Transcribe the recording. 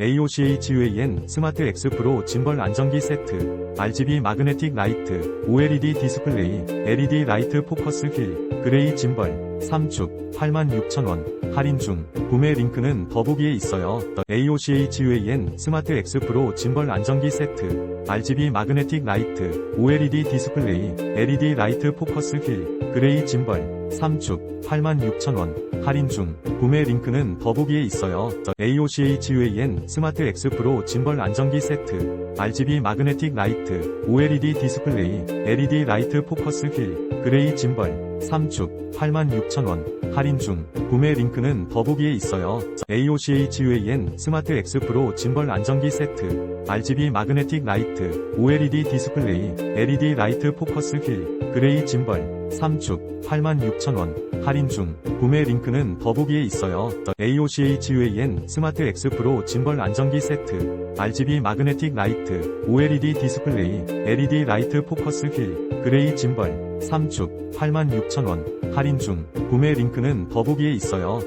AOCHUAN 스마트 X 프로 짐벌 안정기 세트, RGB 마그네틱 라이트, OLED 디스플레이, LED 라이트 포커스 휠, 그레이 짐벌, 3축, 86,000원, 할인 중, 구매 링크는 더보기에 있어요. AOCHUAN 스마트 X 프로 짐벌 안정기 세트, RGB 마그네틱 라이트, OLED 디스플레이, LED 라이트 포커스 휠, 그레이 짐벌, 3축, 86,000원, 할인 중, 구매 링크는 더보기에 있어요. AOCHUAN 스마트 X 프로 짐벌 안정기 세트, RGB 마그네틱 라이트, OLED 디스플레이, LED 라이트 포커스 휠, 그레이 짐벌, 3축, 86,000원, 할인 중, 구매 링크는 더보기에 있어요. AOCHUAN 스마트 X 프로 짐벌 안정기 세트, RGB 마그네틱 라이트, OLED 디스플레이, LED 라이트 포커스 휠, 그레이 짐벌, 3축, 86,000원, 할인 중, 구매 링크는 더보기에 있어요. AOCHUAN 스마트 X 프로 짐벌 안정기 세트, RGB 마그네틱 라이트, OLED 디스플레이, LED 라이트 포커스 휠, 그레이 짐벌, 3축, 86,000원, 할인 중, 구매 링크는 더보기에 있어요.